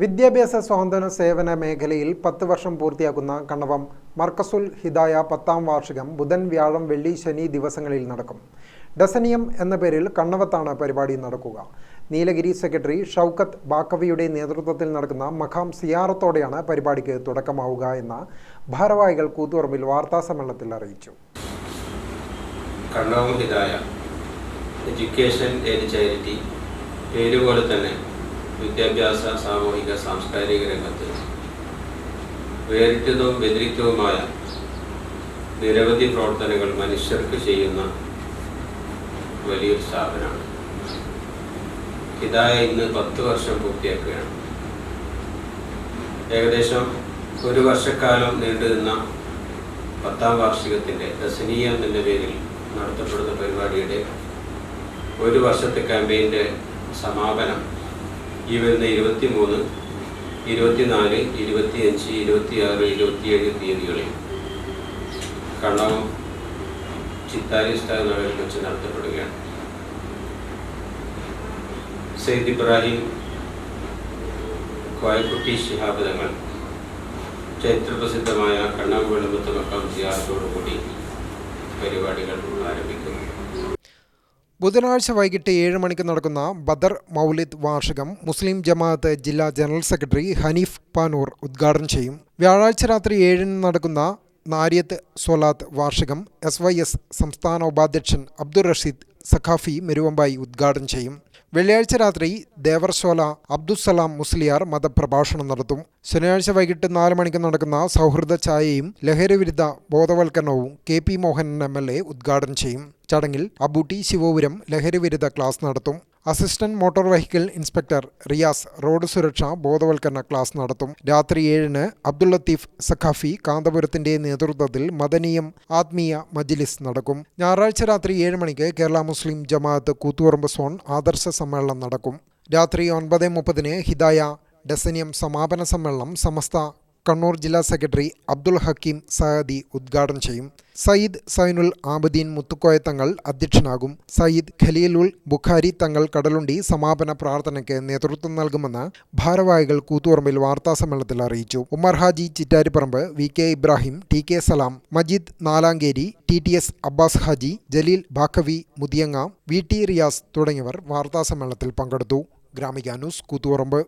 വിദ്യാഭ്യാസ സ്വാതന്ത്ര്യ സേവന മേഖലയിൽ പത്ത് വർഷം പൂർത്തിയാക്കുന്ന കണ്ണവം മർക്കസുൽ ഹിദായ പത്താം വാർഷികം ബുധൻ വ്യാഴം വെള്ളി ശനി ദിവസങ്ങളിൽ നടക്കും. ഡസനിയം എന്ന പേരിൽ കണ്ണവത്താണ് പരിപാടി നടക്കുക. നീലഗിരി സെക്രട്ടറി ഷൗക്കത്ത് ബാക്കവിയുടെ നേതൃത്വത്തിൽ നടക്കുന്ന മഖാം സിയാറത്തോടെയാണ് പരിപാടിക്ക് തുടക്കമാവുക എന്ന് ഭാരവാഹികൾ കൂത്തുപറമ്പിൽ വാർത്താസമ്മേളനത്തിൽ അറിയിച്ചു. Kannavam Hithaya education and charity പേരുപോലെ തന്നെ വിദ്യാഭ്യാസ സാമൂഹിക സാംസ്കാരിക രംഗത്ത് വേറിട്ടതും വ്യതിരിക്തവുമായ നിരവധി പ്രവർത്തനങ്ങൾ മനുഷ്യർക്ക് ചെയ്യുന്ന വലിയൊരു സ്ഥാപനമാണ്. ഇതായ ഇന്ന് പത്ത് വർഷം പൂർത്തിയാക്കുകയാണ്. ഏകദേശം ഒരു വർഷക്കാലം നീണ്ടുനിന്ന പത്താം വാർഷികത്തിന്റെ ദസനീയ എന്ന പേരിൽ നടത്തപ്പെടുന്ന പരിപാടിയുടെ ഒരു വർഷത്തെ ക്യാമ്പയിന്റെ സമാപനം ഈ വരുന്ന ഇരുപത്തി മൂന്ന് ഇരുപത്തിനാല് ഇരുപത്തിയഞ്ച് ഇരുപത്തിയാറ് ഇരുപത്തിയേഴ് തീയതികളിൽ കണ്ണവും ചിത്താരി സ്റ്റാർ നഗറിൽ വെച്ച് നടത്തപ്പെടുകയാണ്. സെയ്ദ് ഇബ്രാഹിം കോയക്കുട്ടി ശിഹാബ് തങ്ങൾ ചരിത്രപ്രസിദ്ധമായ കണ്ണാമ്പുഴ വെളുമ്പത്ത് മക്കം പരിപാടികൾ ആരംഭിക്കുന്നു. ബുധനാഴ്ച വൈകിട്ട് ഏഴ് മണിക്ക് നടക്കുന്ന ബദർ മൗലിദ് വാർഷികം മുസ്ലിം ജമാഅത്ത് ജില്ലാ ജനറൽ സെക്രട്ടറി ഹനീഫ് പാനൂർ ഉദ്ഘാടനം ചെയ്യും. വ്യാഴാഴ്ച രാത്രി ഏഴിന് നടക്കുന്ന നാരിയത്ത് സൊലാത്ത് വാർഷികം എസ് വൈ എസ് സംസ്ഥാന ഉപാധ്യക്ഷൻ അബ്ദുൾ റഷീദ് സഖാഫി മെരുവമ്പായി ഉദ്ഘാടനം ചെയ്യും. വെള്ളിയാഴ്ച രാത്രി ദേവർശോല അബ്ദുസലാം മുസ്ലിയാർ മതപ്രഭാഷണം നടത്തും. ശനിയാഴ്ച വൈകിട്ട് നാല് മണിക്ക് നടക്കുന്ന സൗഹൃദ ഛായയും ലഹരിവിരുദ്ധ ബോധവൽക്കരണവും K P Mohanan M L A ഉദ്ഘാടനം ചെയ്യും. ചടങ്ങിൽ അബൂട്ടി ശിവപുരം ലഹരിവിരുദ്ധ ക്ലാസ് നടത്തും. Assistant motor vehicle inspector Riyas road സുരക്ഷ ബോധവൽക്കരണ ക്ലാസ് നടത്തും. രാത്രി ഏഴിന് അബ്ദുൾ ലത്തീഫ് സഖാഫി കാന്തപുരത്തിന്റെ നേതൃത്വത്തിൽ മദനീയം ആത്മീയ മജ്ലിസ് നടക്കും. ഞായറാഴ്ച രാത്രി ഏഴ് മണിക്ക് കേരള മുസ്ലിം ജമാഅത്ത് കൂത്തുപറമ്പ് സോൺ ആദർശ സമ്മേളനം നടക്കും. രാത്രി ഒൻപത് മുപ്പതിന് ഹിദായ ഡസനിയം സമാപന സമ്മേളനം സമസ്ത കണ്ണൂർ ജില്ലാ സെക്രട്ടറി അബ്ദുൽ ഹക്കീം സഹദി ഉദ്ഘാടനം ചെയ്യും. സയ്യിദ് സൈനുൽ ആബദീൻ മുത്തുക്കോയ തങ്ങൾ അധ്യക്ഷനാകും. സയ്യിദ് ഖലീലുൽ ബുഖാരി തങ്ങൾ കടലുണ്ടി സമാപന പ്രാർത്ഥനയ്ക്ക് നേതൃത്വം നൽകുമെന്ന് ഭാരവാഹികൾ കൂത്തുപറമ്പിൽ വാർത്താസമ്മേളനത്തിൽ അറിയിച്ചു. Umar Haji Chittariparamba V K Ibrahim T K Salam Majeed Nalankeri T T S Abbas Haji Jaleel Baqavi Muthiyanga V T Riyas തുടങ്ങിയവർ വാർത്താസമ്മേളനത്തിൽ പങ്കെടുത്തു. ഗ്രാമിക ന്യൂസ് കൂത്തുപറമ്പ്